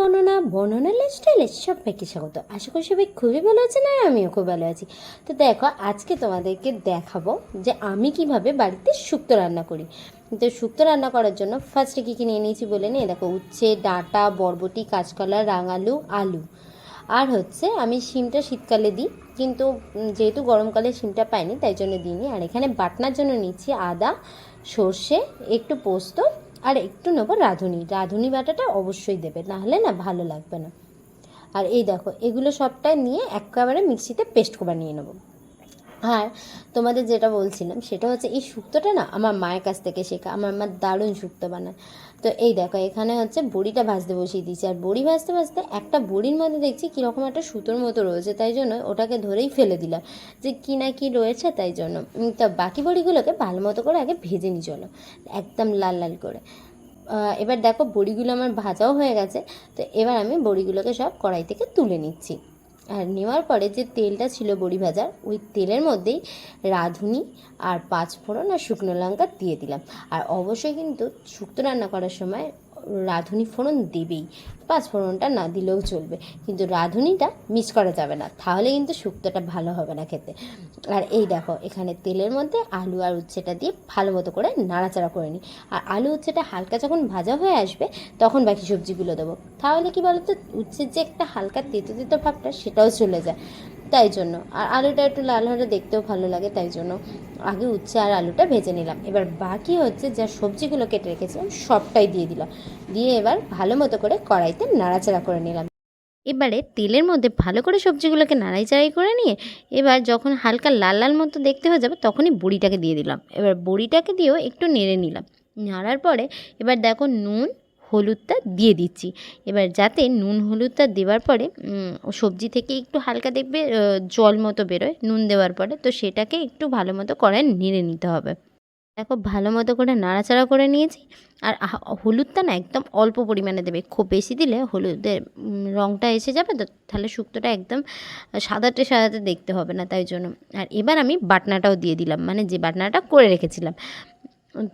বর্ণনা বর্ণনা স্টাইলে সবাইকে স্বাগত। আশা করি সবাই খুবই ভালো আছেন আর আমিও খুব ভালো আছি। তো দেখো, আজকে তোমাদেরকে দেখাবো যে আমি কীভাবে বাড়িতে শুক্তো রান্না করি। তো শুক্তো রান্না করার জন্য ফার্স্টে কী কী নিয়ে নিয়েছি বলে নিয়ে দেখো, উচ্ছে, ডাঁটা, বরবটি, কাঁচকলা, রাঙালু, আলু। আর হচ্ছে আমি শিমটা শীতকালে দিই, কিন্তু যেহেতু গরমকালে শিমটা পাইনি, তাই জন্য দিইনি। আর এখানে বাটনার জন্য নিচ্ছি আদা, সর্ষে, একটু পোস্ত আর একটু নেব রাঁধুনি। রাঁধুনি বাটাটা অবশ্যই দেবে, নাহলে না ভালো লাগবে না। আর এই দেখো, এগুলো সবটাই নিয়ে একেবারে মিক্সিতে পেস্ট করে নিয়ে নেব। আর তোমাদের যেটা বলছিলাম, সেটা হচ্ছে এই শুক্তোটা না আমার মায়ের কাছ থেকে শেখা, আমার মা দারুণ শুক্তো বানায়। তো এই দেখো, এখানে হচ্ছে বড়িটা ভাজতে বসিয়ে দিয়েছি। আর বড়ি ভাজতে ভাজতে একটা বড়ির মধ্যে দেখছি কীরকম একটা সুতোর মতো রয়েছে, তাই জন্য ওটাকে ধরেই ফেলে দিলাম যে কী না কী রয়েছে তাই জন্য। তা বাকি বড়িগুলোকে ভালো মতো করে আগে ভেজে নিয়ে চলো। একদম লাল লাল করে। এবার দেখো বড়িগুলো আমার ভাজাও হয়ে গেছে, তো এবার আমি বড়িগুলোকে সব কড়াই থেকে তুলে নিচ্ছি। আর নেওয়ার পরে যে তেলটা ছিল বড়ি ভাজার, ওই তেলের মধ্যেই রাঁধুনি আর পাঁচফোড়ন আর শুকনো লঙ্কা দিয়ে দিলাম। আর অবশ্যই কিন্তু শুক্তো রান্না করার সময় রাঁধুনি ফোড়ন দেবেই পাঁচফোড়নটা না দিলেও চলবে। কিন্তু রাঁধুনিটা মিস করা যাবে না, তাহলে কিন্তু শুক্তোটা ভালো হবে না খেতে। আর এই দেখো, এখানে তেলের মধ্যে আলু আর উচ্ছেটা দিয়ে ভালো মতো করে নাড়াচাড়া করে নিই। আর আলু উচ্ছেটা হালকা যখন ভাজা হয়ে আসবে, তখন বাকি সবজিগুলো দেবো। তাহলে কি বলতো, উচ্ছের যে একটা হালকা তেতো তেতো ভাবটা, সেটাও চলে যায়। তাই জন্য। আর আলুটা একটু লাল হলে দেখতেও ভালো লাগে, তাই জন্য আগে উচ্ছে আর আলুটা ভেজে নিলাম। এবার বাকি হচ্ছে যা সবজিগুলো কেটে রেখেছিলাম, সবটাই দিয়ে দিলাম। দিয়ে এবার ভালো মতো করে কড়াইতে নাড়াচাড়া করে নিলাম। এবারে তেলের মধ্যে ভালো করে সবজিগুলোকে নাড়াই চাড়াই করে নিয়ে এবার যখন হালকা লাল লাল মতো দেখতে হয়ে যাবে তখনই বড়িটাকে দিয়ে দিলাম। এবার বড়িটাকে দিয়েও একটু নেড়ে নিলাম। নাড়ার পরে এবার দেখো নুন হলুদটা দিয়ে দিচ্ছি। এবার যাতে নুন হলুদটা দেওয়ার পরে সবজি থেকে একটু হালকা দেখবে জল মতো বেরোয়, নুন দেওয়ার পরে। তো সেটাকে একটু ভালো মতো করে নেড়ে নিতে হবে। দেখো, ভালো মতো করে নাড়াচাড়া করে নিয়েছি। আর হলুদটা না একদম অল্প পরিমাণে দেবে। খুব বেশি দিলে হলুদের রঙটা এসে যাবে তো তাহলে শুক্তোটা একদম সাদাটে সাদাতে দেখতে হবে না, তাই জন্য। আর এবার আমি বাটনাটাও দিয়ে দিলাম। মানে যে বাটনাটা করে রেখেছিলাম।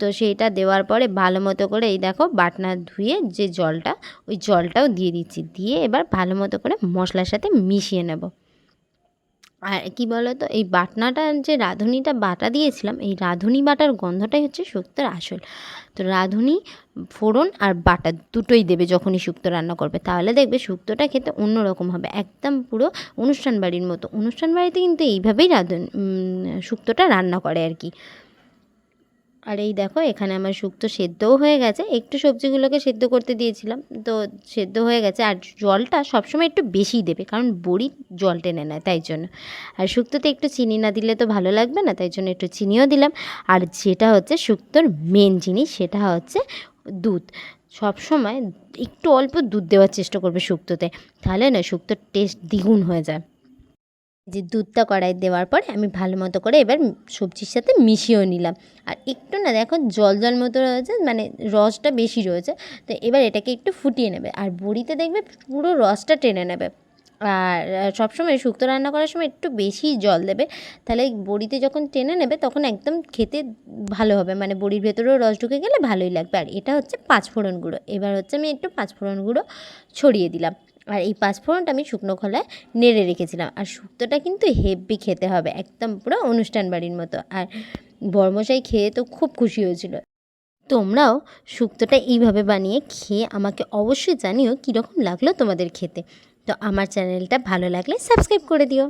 তো সেইটা দেওয়ার পরে ভালো মতো করে এই দেখো বাটনা ধুয়ে যে জলটা, ওই জলটাও দিয়ে দিচ্ছি। দিয়ে এবার ভালো মতো করে মশলার সাথে মিশিয়ে নেব। আর কি বলো তো এই বাটনাটা যে রাঁধুনিটা বাটা দিয়েছিলাম, এই রাঁধুনি বাটার গন্ধটাই হচ্ছে শুক্তোর আসল। তো রাঁধুনি, ফোড়ন আর বাটা দুটোই দেবে যখনই শুক্তো রান্না করবে। তাহলে দেখবে শুক্তোটা খেতে অন্যরকম হবে। একদম পুরো অনুষ্ঠান বাড়ির মতো। অনুষ্ঠান বাড়িতে কিন্তু এইভাবেই রাঁধুন শুক্তোটা রান্না করে আর কি। আর এই দেখো, এখানে আমার শুক্তো সেদ্ধও হয়ে গেছে। একটু সবজিগুলোকে সেদ্ধ করতে দিয়েছিলাম। তো সেদ্ধ হয়ে গেছে। আর জলটা সবসময় একটু বেশি দেবে, কারণ বড়ি জল টেনে নেয়, তাই জন্য। আর শুক্তোতে একটু চিনি না দিলে তো ভালো লাগবে না, তাই জন্য একটু চিনিও দিলাম। আর যেটা হচ্ছে শুক্তোর মেন জিনিস, সেটা হচ্ছে দুধ। সব সময় একটু অল্প দুধ দেওয়ার চেষ্টা করবে শুক্তোতে, তাহলে না শুক্তোর টেস্ট দ্বিগুণ হয়ে যায়। যে দুধটা কড়াই দেওয়ার পরে আমি ভালো মতো করে এবার সবজির সাথে মিশিয়েও নিলাম। আর একটু না দেখো জল জল মতো রয়েছে মানে রসটা বেশি রয়েছে, তো এবার এটাকে একটু ফুটিয়ে নেবে। আর বড়িতে দেখবে পুরো রসটা টেনে নেবে। আর সবসময় শুক্তো রান্না করার সময় একটু বেশি জল দেবে। তাহলে বড়িতে যখন টেনে নেবে তখন একদম খেতে ভালো হবে মানে বড়ির ভেতরেও রস ঢুকে গেলে ভালোই লাগবে। আর এটা হচ্ছে পাঁচফোড়ন গুঁড়ো। এবার হচ্ছে আমি একটু পাঁচফোড়ন গুঁড়ো ছড়িয়ে দিলাম। আর এই পাঁচফোড়নটা আমি শুকনো খোলায় নেড়ে রেখেছিলাম। আর শুক্তোটা কিন্তু হেভি খেতে হবে, একদম পুরো অনুষ্ঠান বাড়ির মতো। আর বর্মশাই খেয়ে তো খুব খুশি হয়েছিল। তোমরাও শুক্তোটা এইভাবে বানিয়ে খেয়ে আমাকে অবশ্যই জানিও কীরকম লাগল তোমাদের খেতে। তো আমার চ্যানেলটা ভালো লাগলে সাবস্ক্রাইব করে দিও।